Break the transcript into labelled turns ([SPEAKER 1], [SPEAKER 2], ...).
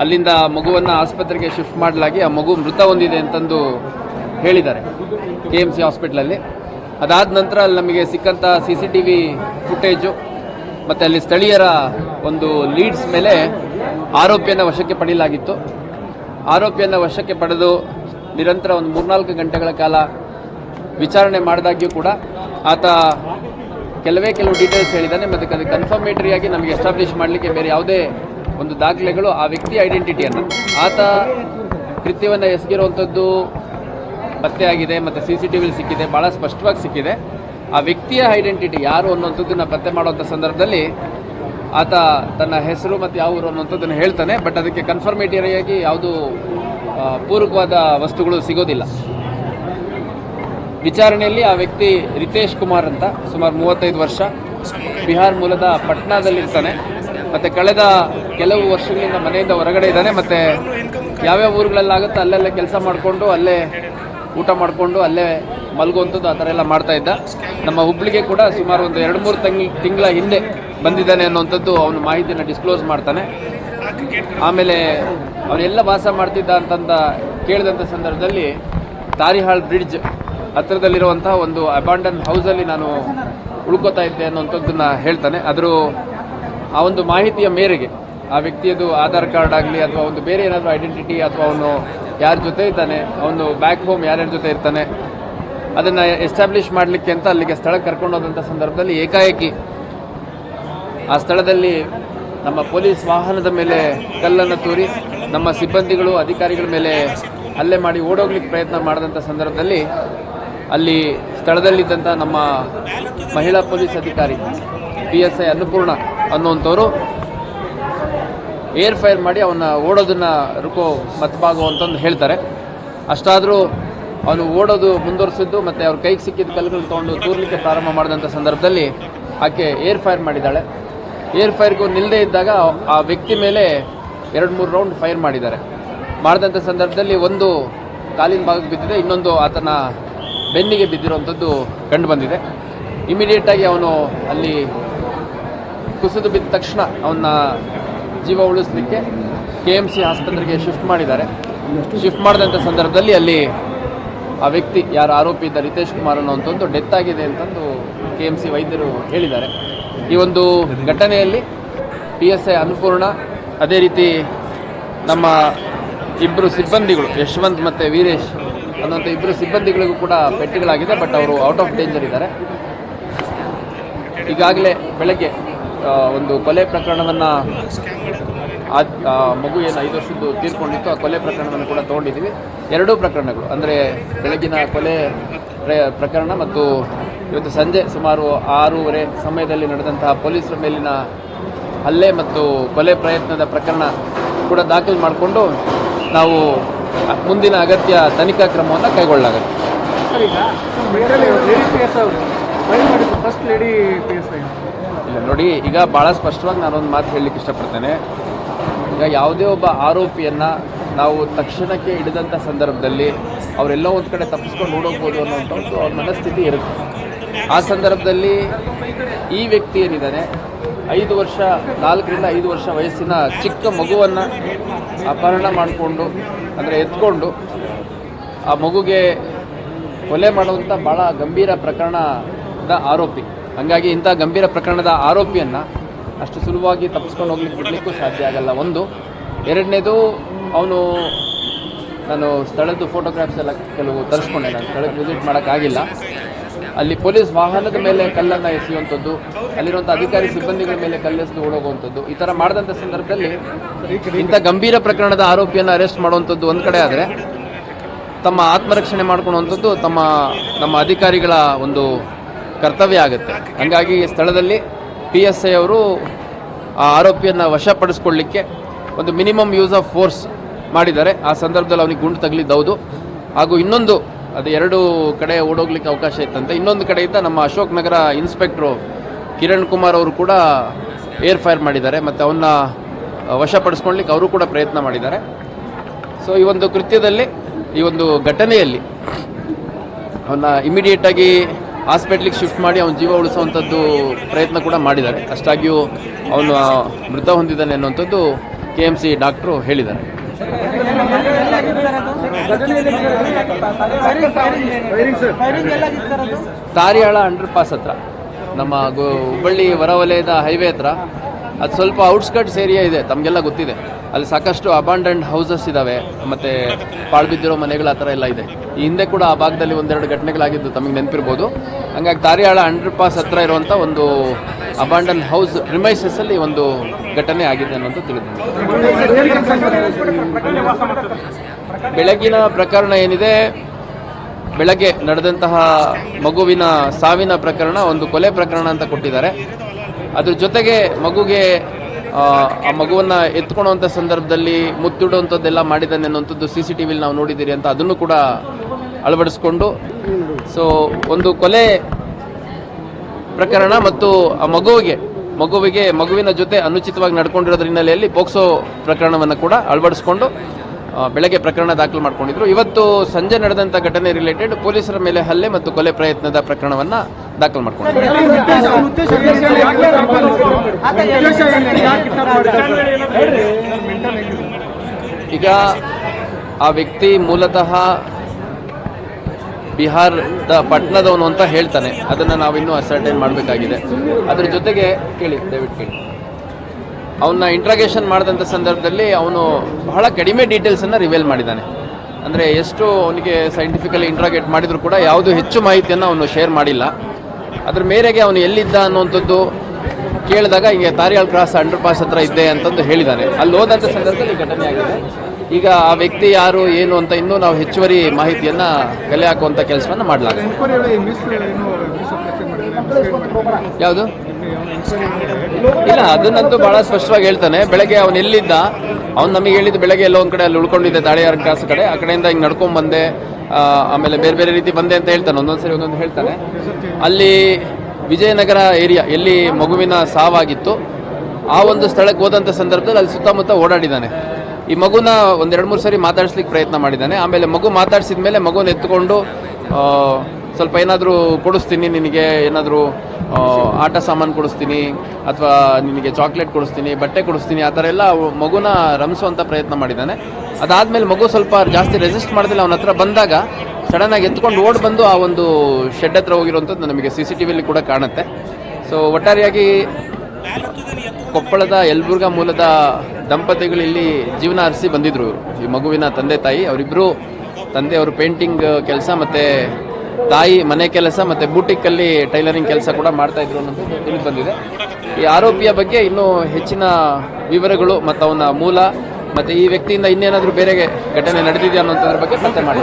[SPEAKER 1] ಅಲ್ಲಿಂದ ಮಗುವನ್ನು ಆಸ್ಪತ್ರೆಗೆ ಶಿಫ್ಟ್ ಮಾಡಲಾಗಿ ಆ ಮಗು ಮೃತ ಹೊಂದಿದೆ ಅಂತಂದು ಹೇಳಿದ್ದಾರೆ. ಕೆ ಎಂ ಸಿ ಹಾಸ್ಪಿಟ್ಲಲ್ಲಿ. ಅದಾದ ನಂತರ ಅಲ್ಲಿ ನಮಗೆ ಸಿಕ್ಕಂಥ C C T V footage, ಮತ್ತು ಅಲ್ಲಿ ಸ್ಥಳೀಯರ ಒಂದು ಲೀಡ್ಸ್ ಮೇಲೆ ಆರೋಪಿಯನ್ನು ವಶಕ್ಕೆ ಪಡೆಯಲಾಗಿತ್ತು. ಆರೋಪಿಯನ್ನು ವಶಕ್ಕೆ ಪಡೆದು ನಿರಂತರ ಒಂದು ಮೂರ್ನಾಲ್ಕು ಗಂಟೆಗಳ ಕಾಲ ವಿಚಾರಣೆ ಮಾಡಿದಾಗ್ಯೂ ಕೂಡ ಆತ ಕೆಲವೇ ಕೆಲವು ಡೀಟೇಲ್ಸ್ ಹೇಳಿದ್ದಾನೆ ಮತ್ತು ಅದಕ್ಕೆ ಕನ್ಫರ್ಮೇಟರಿಯಾಗಿ ನಮಗೆ ಎಸ್ಟಾಬ್ಲಿಷ್ ಮಾಡಲಿಕ್ಕೆ ಬೇರೆ ಯಾವುದೇ ಒಂದು ದಾಖಲೆಗಳು ಆ ವ್ಯಕ್ತಿ ಐಡೆಂಟಿಟಿಯನ್ನು ಆತ ಕೃತ್ಯವನ್ನು ಎಸಗಿರುವಂಥದ್ದು ಪತ್ತೆಯಾಗಿದೆ ಮತ್ತು ಸಿ ಸಿ ಟಿ ವಿಲಿ ಸಿಕ್ಕಿದೆ ಭಾಳ ಸ್ಪಷ್ಟವಾಗಿ ಸಿಕ್ಕಿದೆ. ಆ ವ್ಯಕ್ತಿಯ ಐಡೆಂಟಿಟಿ ಯಾರು ಅನ್ನುವಂಥದ್ದನ್ನು ಪತ್ತೆ ಮಾಡುವಂಥ ಸಂದರ್ಭದಲ್ಲಿ ಆತ ತನ್ನ ಹೆಸರು ಮತ್ತು ಯಾವ ಊರು ಅನ್ನುವಂಥದ್ದನ್ನು ಹೇಳ್ತಾನೆ, ಬಟ್ ಅದಕ್ಕೆ ಕನ್ಫರ್ಮೇಟರಿಯಾಗಿ ಯಾವುದು ಪೂರಕವಾದ ವಸ್ತುಗಳು ಸಿಗೋದಿಲ್ಲ. ವಿಚಾರಣೆಯಲ್ಲಿ ಆ ವ್ಯಕ್ತಿ ರಿತೇಶ್ ಕುಮಾರ್ ಅಂತ, ಸುಮಾರು ಮೂವತ್ತೈದು ವರ್ಷ, ಬಿಹಾರ್ ಮೂಲದ ಪಟ್ನಾದಲ್ಲಿರ್ತಾನೆ. ಮತ್ತು ಕಳೆದ ಕೆಲವು ವರ್ಷಗಳಿಂದ ಮನೆಯಿಂದ ಹೊರಗಡೆ ಇದ್ದಾನೆ, ಮತ್ತು ಯಾವ್ಯಾವ ಊರುಗಳಲ್ಲಾಗುತ್ತೋ ಅಲ್ಲೆಲ್ಲ ಕೆಲಸ ಮಾಡಿಕೊಂಡು, ಅಲ್ಲೇ ಊಟ ಮಾಡಿಕೊಂಡು, ಅಲ್ಲೇ ಮಲ್ಗುವಂಥದ್ದು ಆ ಥರ ಎಲ್ಲ ಮಾಡ್ತಾ ಇದ್ದ. ನಮ್ಮ ಹುಬ್ಳಿಗೆ ಕೂಡ ಸುಮಾರು ಒಂದು ಎರಡು ಮೂರು ತಂಗ್ ತಿಂಗಳ ಹಿಂದೆ ಬಂದಿದ್ದಾನೆ ಅನ್ನುವಂಥದ್ದು ಅವನು ಮಾಹಿತಿಯನ್ನು ಡಿಸ್ಕ್ಲೋಸ್ ಮಾಡ್ತಾನೆ. ಆಮೇಲೆ ಅವನೆಲ್ಲ ವಾಸ ಮಾಡ್ತಿದ್ದ ಅಂತಂದ ಕೇಳಿದಂಥ ಸಂದರ್ಭದಲ್ಲಿ ತಾರಿಹಾಳ್ ಬ್ರಿಡ್ಜ್ ಹತ್ತಿರದಲ್ಲಿರುವಂತಹ ಒಂದು ಅಬಾಂಡನ್ ಹೌಸಲ್ಲಿ ನಾನು ಉಳ್ಕೋತಾ ಇದ್ದೆ ಅನ್ನುವಂಥದ್ದನ್ನ ಹೇಳ್ತಾನೆ. ಅದ್ರ ಆ ಒಂದು ಮಾಹಿತಿಯ ಮೇರೆಗೆ ಆ ವ್ಯಕ್ತಿಯದು ಆಧಾರ್ ಕಾರ್ಡ್ ಆಗಲಿ ಅಥವಾ ಒಂದು ಬೇರೆ ಏನಾದರೂ ಐಡೆಂಟಿಟಿ ಅಥವಾ ಅವನು ಯಾರ ಜೊತೆ ಇದ್ದಾನೆ, ಅವನು ಬ್ಯಾಕ್ ಹೋಮ್ ಯಾರ್ಯಾರ ಜೊತೆ ಇರ್ತಾನೆ, ಅದನ್ನು ಎಸ್ಟಾಬ್ಲಿಷ್ ಮಾಡಲಿಕ್ಕೆ ಅಂತ ಅಲ್ಲಿಗೆ ಸ್ಥಳಕ್ಕೆ ಕರ್ಕೊಂಡು ಹೋದಂಥ ಸಂದರ್ಭದಲ್ಲಿ ಏಕಾಏಕಿ ಆ ಸ್ಥಳದಲ್ಲಿ ನಮ್ಮ ಪೊಲೀಸ್ ವಾಹನದ ಮೇಲೆ ಕಲ್ಲನ್ನು ತೂರಿ ನಮ್ಮ ಸಿಬ್ಬಂದಿಗಳು, ಅಧಿಕಾರಿಗಳ ಮೇಲೆ ಹಲ್ಲೆ ಮಾಡಿ ಓಡೋಗ್ಲಿಕ್ಕೆ ಪ್ರಯತ್ನ ಮಾಡಿದಂಥ ಸಂದರ್ಭದಲ್ಲಿ ಅಲ್ಲಿ ಸ್ಥಳದಲ್ಲಿದ್ದಂಥ ನಮ್ಮ ಮಹಿಳಾ ಪೊಲೀಸ್ ಅಧಿಕಾರಿ ಪಿ ಎಸ್ ಐ ಅನ್ನಪೂರ್ಣ ಅನ್ನುವಂಥವರು ಏರ್ ಫೈರ್ ಮಾಡಿ ಅವನ್ನ ಓಡೋದನ್ನ ರುಕೋ ಮತ್ಬಾಗು ಅಂತಂದು ಹೇಳ್ತಾರೆ. ಅಷ್ಟಾದರೂ ಅವನು ಓಡೋದು ಮುಂದುವರಿಸಿದ್ದು ಮತ್ತು ಅವ್ರ ಕೈಗೆ ಸಿಕ್ಕಿದ ಕಲ್ಲುಗಳು ತೊಗೊಂಡು ತೂರ್ಲಿಕ್ಕೆ ಪ್ರಾರಂಭ ಮಾಡಿದಂಥ ಸಂದರ್ಭದಲ್ಲಿ ಆಕೆ ಏರ್ ಫೈರ್ ಮಾಡಿದ್ದಾಳೆ. ಏರ್ ಫೈರ್ಗೂ ನಿಲ್ಲದೆ ಇದ್ದಾಗ ಆ ವ್ಯಕ್ತಿ ಮೇಲೆ ಎರಡು ಮೂರು ರೌಂಡ್ ಫೈರ್ ಮಾಡಿದ್ದಾರೆ. ಮಾಡಿದಂಥ ಸಂದರ್ಭದಲ್ಲಿ ಒಂದು ಕಾಲಿನ ಭಾಗಕ್ಕೆ ಬಿದ್ದಿದೆ, ಇನ್ನೊಂದು ಆತನ ಬೆನ್ನಿಗೆ ಬಿದ್ದಿರುವಂಥದ್ದು ಕಂಡು ಬಂದಿದೆ. ಇಮಿಡಿಯೇಟಾಗಿ ಅವನು ಅಲ್ಲಿ ಕುಸಿದು ಬಿದ್ದ ತಕ್ಷಣ ಅವನ್ನ ಜೀವ ಉಳಿಸ್ಲಿಕ್ಕೆ ಕೆ ಎಂ ಸಿ ಆಸ್ಪತ್ರೆಗೆ ಶಿಫ್ಟ್ ಮಾಡಿದ್ದಾರೆ. ಶಿಫ್ಟ್ ಮಾಡಿದಂಥ ಸಂದರ್ಭದಲ್ಲಿ ಅಲ್ಲಿ ಆ ವ್ಯಕ್ತಿ ಯಾರು ಆರೋಪಿ ಇದ್ದ ರಿತೇಶ್ ಕುಮಾರ್ ಅನ್ನೋಂಥದ್ದು ಡೆತ್ ಆಗಿದೆ ಅಂತಂದು ಕೆ ಎಂ ಸಿ ವೈದ್ಯರು ಹೇಳಿದ್ದಾರೆ. ಈ ಒಂದು ಘಟನೆಯಲ್ಲಿ ಪಿ ಎಸ್ ಐ ಅನ್ನಪೂರ್ಣ, ಅದೇ ರೀತಿ ನಮ್ಮ ಇಬ್ಬರು ಸಿಬ್ಬಂದಿಗಳು ಯಶವಂತ್ ಮತ್ತು ವೀರೇಶ್ ಅನ್ನೋಂಥ ಇಬ್ಬರು ಸಿಬ್ಬಂದಿಗಳಿಗೂ ಕೂಡ ಪೆಟ್ಟಿಗಳಾಗಿದೆ ಬಟ್ ಅವರು ಔಟ್ ಆಫ್ ಡೇಂಜರ್ ಇದ್ದಾರೆ. ಈಗಾಗಲೇ ಬೆಳಗ್ಗೆ ಒಂದು ಕೊಲೆ ಪ್ರಕರಣವನ್ನು ಆ, ಮಗು ಏನು ಐದು ವರ್ಷದ್ದು ತೀರ್ಕೊಂಡಿತ್ತು, ಆ ಕೊಲೆ ಪ್ರಕರಣವನ್ನು ಕೂಡ ತೊಗೊಂಡಿದ್ದೀವಿ. ಎರಡೂ ಪ್ರಕರಣಗಳು, ಅಂದರೆ ಬೆಳಗಿನ ಕೊಲೆ ಪ್ರಕರಣ ಮತ್ತು ಇವತ್ತು ಸಂಜೆ ಸುಮಾರು ಆರೂವರೆ ಸಮಯದಲ್ಲಿ ನಡೆದಂತಹ ಪೊಲೀಸರ ಮೇಲಿನ ಹಲ್ಲೆ ಮತ್ತು ಕೊಲೆ ಪ್ರಯತ್ನದ ಪ್ರಕರಣ ಕೂಡ ದಾಖಲು ಮಾಡಿಕೊಂಡು ನಾವು ಮುಂದಿನ ಅಗತ್ಯ ತನಿಖಾ ಕ್ರಮವನ್ನು ಕೈಗೊಳ್ಳಲಾಗುತ್ತೆ.
[SPEAKER 2] ಫಸ್ಟ್ ಲೇಡಿ
[SPEAKER 1] ಇಲ್ಲ ನೋಡಿ, ಈಗ ಭಾಳ ಸ್ಪಷ್ಟವಾಗಿ ನಾನೊಂದು ಮಾತು ಹೇಳಲಿಕ್ಕೆ ಇಷ್ಟಪಡ್ತೇನೆ. ಈಗ ಯಾವುದೇ ಒಬ್ಬ ಆರೋಪಿಯನ್ನು ನಾವು ತಕ್ಷಣಕ್ಕೆ ಹಿಡಿದಂಥ ಸಂದರ್ಭದಲ್ಲಿ ಅವರೆಲ್ಲೋ ಒಂದು ಕಡೆ ತಪ್ಪಿಸ್ಕೊಂಡು ಓಡೋಗ್ಬೋದು ಅನ್ನೋಂಥದ್ದು ಅವ್ರ ಮನಸ್ಥಿತಿ ಇರುತ್ತೆ. ಆ ಸಂದರ್ಭದಲ್ಲಿ ಈ ವ್ಯಕ್ತಿ ಏನಿದ್ದಾನೆ? ಐದು ವರ್ಷ, ನಾಲ್ಕರಿಂದ ಐದು ವರ್ಷ ವಯಸ್ಸಿನ ಚಿಕ್ಕ ಮಗುವನ್ನು ಅಪಹರಣ ಮಾಡಿಕೊಂಡು, ಅಂದರೆ ಎತ್ಕೊಂಡು ಆ ಮಗುಗೆ ಕೊಲೆ ಮಾಡುವಂಥ ಭಾಳ ಗಂಭೀರ ಪ್ರಕರಣದ ಆರೋಪಿ. ಹಾಗಾಗಿ ಇಂಥ ಗಂಭೀರ ಪ್ರಕರಣದ ಆರೋಪಿಯನ್ನು ಅಷ್ಟು ಸುಲಭವಾಗಿ ತಪ್ಪಿಸ್ಕೊಂಡು ಹೋಗ್ಲಿಕ್ಕೆ ಬಿಡಲಿಕ್ಕೂ ಸಾಧ್ಯ ಆಗಲ್ಲ. ಒಂದು. ಎರಡನೇದು, ಅವನು ನಾನು ಸ್ಥಳದ್ದು ಫೋಟೋಗ್ರಾಫ್ಸ್ ಎಲ್ಲ ಕೆಲವು ತರಿಸ್ಕೊಂಡೆ. ನಾನು ಸ್ಥಳಕ್ಕೆ ವಿಸಿಟ್ ಮಾಡೋಕ್ಕಾಗಿಲ್ಲ. ಅಲ್ಲಿ ಪೊಲೀಸ್ ವಾಹನದ ಮೇಲೆ ಕಲ್ಲನ್ನು ಎಸೆಯುವಂಥದ್ದು, ಅಲ್ಲಿರುವಂಥ ಅಧಿಕಾರಿ ಸಿಬ್ಬಂದಿಗಳ ಮೇಲೆ ಕಲ್ಲೆಸೆದು ಓಡೋಗುವಂಥದ್ದು, ಈ ಥರ ಮಾಡಿದಂಥ ಸಂದರ್ಭದಲ್ಲಿ ಇಂಥ ಗಂಭೀರ ಪ್ರಕರಣದ ಆರೋಪಿಯನ್ನು ಅರೆಸ್ಟ್ ಮಾಡುವಂಥದ್ದು ಒಂದು ಕಡೆ ಆದರೆ ತಮ್ಮ ಆತ್ಮರಕ್ಷಣೆ ಮಾಡ್ಕೊಳ್ಳುವಂಥದ್ದು ತಮ್ಮ ನಮ್ಮ ಅಧಿಕಾರಿಗಳ ಒಂದು ಕರ್ತವ್ಯ ಆಗುತ್ತೆ. ಹಂಗಾಗಿ ಸ್ಥಳದಲ್ಲಿ ಪಿ ಎಸ್ ಐ ಅವರು ಆ ಆರೋಪಿಯನ್ನು ವಶಪಡಿಸ್ಕೊಳ್ಳಿಕ್ಕೆ ಒಂದು ಮಿನಿಮಮ್ ಯೂಸ್ ಆಫ್ ಫೋರ್ಸ್ ಮಾಡಿದ್ದಾರೆ. ಆ ಸಂದರ್ಭದಲ್ಲಿ ಅವನಿಗೆ ಗುಂಡು ತಗಲಿದ್ದು ಹಾಗೂ ಇನ್ನೊಂದು, ಅದು ಎರಡು ಕಡೆ ಓಡೋಗ್ಲಿಕ್ಕೆ ಅವಕಾಶ ಇತ್ತಂತೆ. ಇನ್ನೊಂದು ಕಡೆಯಿಂದ ನಮ್ಮ ಅಶೋಕ್ ನಗರ ಇನ್ಸ್ಪೆಕ್ಟ್ರು ಕಿರಣ್ ಕುಮಾರ್ ಅವರು ಕೂಡ ಏರ್ ಫೈರ್ ಮಾಡಿದ್ದಾರೆ. ಮತ್ತು ಅವನ್ನ ವಶಪಡಿಸ್ಕೊಳ್ಳಿಕ್ಕೆ ಅವರು ಕೂಡ ಪ್ರಯತ್ನ ಮಾಡಿದ್ದಾರೆ. ಸೊ ಈ ಒಂದು ಕೃತ್ಯದಲ್ಲಿ, ಈ ಒಂದು ಘಟನೆಯಲ್ಲಿ ಅವನ್ನ ಇಮಿಡಿಯೇಟ್ ಆಗಿ ಹಾಸ್ಪಿಟ್ಲಿಗೆ ಶಿಫ್ಟ್ ಮಾಡಿ ಅವನ ಜೀವ ಉಳಿಸುವಂಥದ್ದು ಪ್ರಯತ್ನ ಕೂಡ ಮಾಡಿದ್ದಾರೆ ಅಷ್ಟಾಗಿಯೂ ಅವನು ಮೃತ ಹೊಂದಿದ್ದಾನೆ ಅನ್ನುವಂಥದ್ದು ಕೆ ಎಂ ಸಿ ಡಾಕ್ಟ್ರು ಹೇಳಿದ್ದಾರೆ. ತಾರಿಯಾಳ ಅಂಡರ್ ಪಾಸ್ ಹತ್ರ, ನಮ್ಮ ಹುಬ್ಬಳ್ಳಿ ಹೊರವಲಯದ ಹೈವೇ ಹತ್ರ ಅದು ಸ್ವಲ್ಪ ಔಟ್ಸ್ಕಟ್ಸ್ ಏರಿಯಾ ಇದೆ, ತಮಗೆಲ್ಲ ಗೊತ್ತಿದೆ. ಅಲ್ಲಿ ಸಾಕಷ್ಟು ಅಬಾಂಡೆಂಟ್ ಹೌಸಸ್ ಇದ್ದಾವೆ ಮತ್ತು ಪಾಳ್ಬಿದ್ದಿರೋ ಮನೆಗಳು ಆ ಥರ ಎಲ್ಲ ಇದೆ. ಈ ಹಿಂದೆ ಕೂಡ ಆ ಭಾಗದಲ್ಲಿ ಒಂದೆರಡು ಘಟನೆಗಳಾಗಿದ್ದು ತಮಗೆ ನೆನಪಿರ್ಬೋದು. ಹಂಗಾಗಿ ತಾರಿಯಾಳ ಅಂಡರ್ ಪಾಸ್ ಹತ್ರ ಇರುವಂಥ ಒಂದು ಅಬಾಂಡನ್ ಹೌಸ್ ಪ್ರಿಮೈಸಸ್ ಅಲ್ಲಿ ಒಂದು ಘಟನೆ ಆಗಿದೆ ಅನ್ನೋದು ತಿಳಿದು ಬೆಳಗಿನ ಪ್ರಕರಣ ಏನಿದೆ? ಬೆಳಗ್ಗೆ ನಡೆದಂತಹ ಮಗುವಿನ ಸಾವಿನ ಪ್ರಕರಣ, ಒಂದು ಕೊಲೆ ಪ್ರಕರಣ ಅಂತ ಕೊಟ್ಟಿದ್ದಾರೆ. ಅದ್ರ ಜೊತೆಗೆ ಮಗುಗೆ ಆ, ಮಗುವನ್ನ ಎತ್ಕೊಳ್ಳುವಂಥ ಸಂದರ್ಭದಲ್ಲಿ ಮುತ್ತಿಡುವಂಥದ್ದೆಲ್ಲ ಮಾಡಿದ್ದಾನೆ ಅನ್ನುವಂಥದ್ದು ಸಿ ಸಿ ಟಿ ವಿಲಿ ನಾವು ನೋಡಿದ್ದೀರಿ ಅಂತ ಅದನ್ನು ಕೂಡ ಅಳವಡಿಸ್ಕೊಂಡು ಸೊ ಒಂದು ಕೊಲೆ ಪ್ರಕರಣ ಮತ್ತು ಆ ಮಗುವಿಗೆ ಮಗುವಿಗೆ ಮಗುವಿನ ಜೊತೆ ಅನುಚಿತವಾಗಿ ನಡ್ಕೊಂಡಿರೋದ್ರ ಹಿನ್ನೆಲೆಯಲ್ಲಿ ಪೋಕ್ಸೋ ಪ್ರಕರಣವನ್ನು ಕೂಡ ಅಳವಡಿಸ್ಕೊಂಡು ಬೆಳಗ್ಗೆ ಪ್ರಕರಣ ದಾಖಲು ಮಾಡಿಕೊಂಡಿದ್ರು. ಇವತ್ತು ಸಂಜೆ ನಡೆದಂಥ ಘಟನೆ ರಿಲೇಟೆಡ್ ಪೊಲೀಸರ ಮೇಲೆ ಹಲ್ಲೆ ಮತ್ತು ಕೊಲೆ ಪ್ರಯತ್ನದ ಪ್ರಕರಣವನ್ನ ದಾಖಲು ಮಾಡಿಕೊಂಡಿದ್ರು. ಈಗ ಆ ವ್ಯಕ್ತಿ ಮೂಲತಃ ಬಿಹಾರದ ಪಟ್ಟಣದವನು ಅಂತ ಹೇಳ್ತಾನೆ. ಅದನ್ನು ನಾವಿನ್ನೂ ಅಸರ್ಟೈನ್ ಮಾಡಬೇಕಾಗಿದೆ. ಅದ್ರ ಜೊತೆಗೆ ಕೇಳಿ, ದಯವಿಟ್ಟು ಕೇಳಿ. ಅವನ್ನ ಇಂಟ್ರಾಗೇಷನ್ ಮಾಡಿದಂಥ ಸಂದರ್ಭದಲ್ಲಿ ಅವನು ಬಹಳ ಕಡಿಮೆ ಡೀಟೇಲ್ಸನ್ನು ರಿವೀಲ್ ಮಾಡಿದ್ದಾನೆ ಅಂದರೆ ಎಷ್ಟು ಅವನಿಗೆ ಸೈಂಟಿಫಿಕಲಿ ಇಂಟ್ರಾಗೇಟ್ ಮಾಡಿದರೂ ಕೂಡ ಯಾವುದು ಹೆಚ್ಚು ಮಾಹಿತಿಯನ್ನು ಅವನು ಶೇರ್ ಮಾಡಿಲ್ಲ. ಅದ್ರ ಮೇರೆಗೆ ಅವನು ಎಲ್ಲಿದ್ದ ಅನ್ನುವಂಥದ್ದು ಕೇಳಿದಾಗ ಹಿಂಗೆ ತಾರಿಯಾಳ್ ಕ್ರಾಸ್ ಅಂಡರ್ ಪಾಸ್ ಹತ್ರ ಇದ್ದೆ ಅಂತಂದು ಹೇಳಿದ್ದಾನೆ ಅಲ್ಲಿ ಹೋದಂಥ ಸಂದರ್ಭದಲ್ಲಿ ಘಟನೆ ಆಗಿದೆ. ಈಗ ಆ ವ್ಯಕ್ತಿ ಯಾರು ಏನು ಅಂತ ಇನ್ನೂ ನಾವು ಹೆಚ್ಚುವರಿ ಮಾಹಿತಿಯನ್ನು ಕಲೆ ಹಾಕುವಂಥ ಕೆಲಸವನ್ನು ಮಾಡಲಾಗಿದೆ ಯಾವುದು? ಇಲ್ಲ ಅದನ್ನಂತೂ ಬಹಳ ಸ್ಪಷ್ಟವಾಗಿ ಹೇಳ್ತಾನೆ. ಬೆಳಗ್ಗೆ ಅವನು ಎಲ್ಲಿದ್ದ ಅವ್ನು ನಮಗೆ ಹೇಳಿದ್ದು ಬೆಳಗ್ಗೆ ಎಲ್ಲೋ ಒಂದ್ ಕಡೆ ಅಲ್ಲಿ ಉಳ್ಕೊಂಡಿದ್ದೆ ತಾಳಿಯಾರ ಕಾಸು ಕಡೆ. ಆ ಕಡೆಯಿಂದ ಹಿಂಗೆ ನಡ್ಕೊಂಡ್ ಬಂದೆ. ಆಮೇಲೆ ಬೇರೆ ಬೇರೆ ರೀತಿ ಬಂದೆ ಅಂತ ಹೇಳ್ತಾನೆ. ಒಂದೊಂದ್ಸರಿ ಒಂದೊಂದು ಹೇಳ್ತಾನೆ. ಅಲ್ಲಿ ವಿಜಯನಗರ ಏರಿಯಾ ಎಲ್ಲಿ ಮಗುವಿನ ಸಾವಾಗಿತ್ತು ಆ ಒಂದು ಸ್ಥಳಕ್ಕೆ ಹೋದಂಥ ಸಂದರ್ಭದಲ್ಲಿ ಅಲ್ಲಿ ಸುತ್ತಮುತ್ತ ಓಡಾಡಿದ್ದಾನೆ. ಈ ಮಗುನ ಒಂದೆರಡು ಮೂರು ಸರಿ ಮಾತಾಡಿಸ್ಲಿಕ್ಕೆ ಪ್ರಯತ್ನ ಮಾಡಿದ್ದಾನೆ. ಆಮೇಲೆ ಮಗು ಮಾತಾಡಿಸಿದ ಮೇಲೆ ಮಗುನ ಎತ್ಕೊಂಡು ಸ್ವಲ್ಪ ಏನಾದರೂ ಕೊಡಿಸ್ತೀನಿ ನಿನಗೆ ಏನಾದರೂ ಆಟ ಸಾಮಾನು ಕೊಡಿಸ್ತೀನಿ ಅಥವಾ ನಿನಗೆ ಚಾಕ್ಲೇಟ್ ಕೊಡಿಸ್ತೀನಿ, ಬಟ್ಟೆ ಕೊಡಿಸ್ತೀನಿ, ಆ ಥರ ಎಲ್ಲ ಮಗುನ ರಮಿಸುವಂಥ ಪ್ರಯತ್ನ ಮಾಡಿದ್ದಾನೆ. ಅದಾದಮೇಲೆ ಮಗು ಸ್ವಲ್ಪ ಜಾಸ್ತಿ ರೆಸಿಸ್ಟ್ ಮಾಡಿದ್ರೆ ಅವನ ಹತ್ರ ಬಂದಾಗ ಸಡನ್ನಾಗಿ ಎತ್ಕೊಂಡು ಓಡ್ ಬಂದು ಆ ಒಂದು ಶೆಡ್ ಹತ್ರ ಹೋಗಿರುವಂಥದ್ದು ನಮಗೆ ಸಿ ಸಿ ಟಿ ವಿಲಿ ಕೂಡ ಕಾಣುತ್ತೆ. ಸೊ ಒಟ್ಟಾರೆಯಾಗಿ ಕೊಪ್ಪಳದ ಯಲಬುರ್ಗಾ ಮೂಲದ ದಂಪತಿಗಳು ಇಲ್ಲಿ ಜೀವನ ಹರಿಸಿ ಬಂದಿದ್ರು. ಈ ಮಗುವಿನ ತಂದೆ ತಾಯಿ ಅವರಿಬ್ಬರು ತಂದೆ, ಅವರು ಪೇಂಟಿಂಗ್ ಕೆಲಸ ಮತ್ತೆ ತಾಯಿ ಮನೆ ಕೆಲಸ ಮತ್ತೆ ಬೂಟಿಕ್ ಅಲ್ಲಿ ಟೈಲರಿಂಗ್ ಕೆಲಸ ಕೂಡ ಮಾಡ್ತಾ ಇದ್ರು ಅನ್ನೋದು ತಿಳಿದು ಬಂದಿದೆ. ಈ ಆರೋಪಿಯ ಬಗ್ಗೆ ಇನ್ನೂ ಹೆಚ್ಚಿನ ವಿವರಗಳು ಮತ್ತು ಅವನ ಮೂಲ ಮತ್ತೆ ಈ ವ್ಯಕ್ತಿಯಿಂದ ಇನ್ನೇನಾದರೂ ಬೇರೆ ಘಟನೆ ನಡೆದಿದೆಯಾ ಅನ್ನೋದ್ರ ಬಗ್ಗೆ ಪತ್ತೆ ಮಾಡಿ